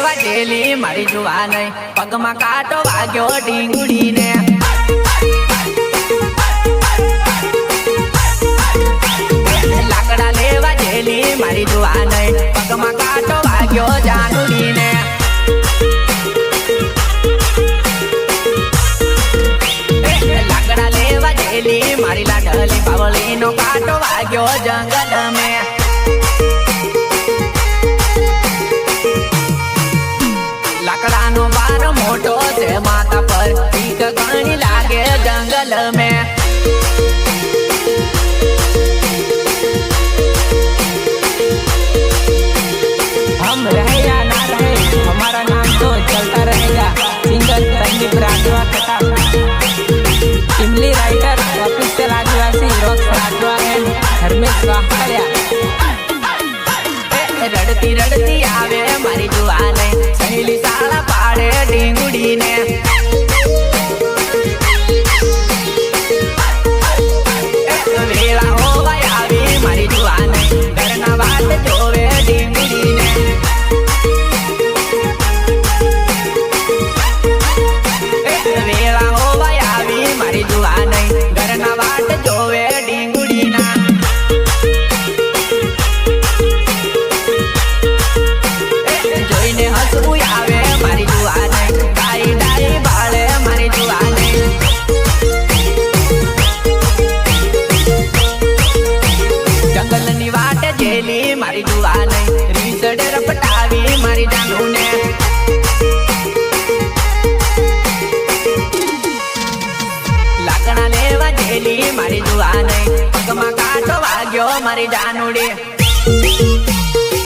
Jelly મારી જુવા નહીં પગમાં કાંટો વાગ્યો ડીંગડીને લાકડા લેવા જેલી મારી જુવા નહીં પગમાં કાંટો વાગ્યો જાનુડીને લાકડા લેવા જેલી મારી લાડલી પાવલીનો કાંટો વાગ્યો જંગલ મેં મોટો છે, માથા પર પીક ઘણી લાગે જંગલ મે. હમ રહેયા ના રહે હમારા નામ તો ચલતા રહેગા સિંગર સંદીપ રાજવા કથા. Imli writer official adivasi rock Rajva and Dharmesh Vahadiya રડતી રડતી આવે. જુવાને રપટાવી મારી જાનુને લાકડા લેવા જેલી મારી જુવાને પગમાં કાંટો વાગ્યો મારી જાનુડી.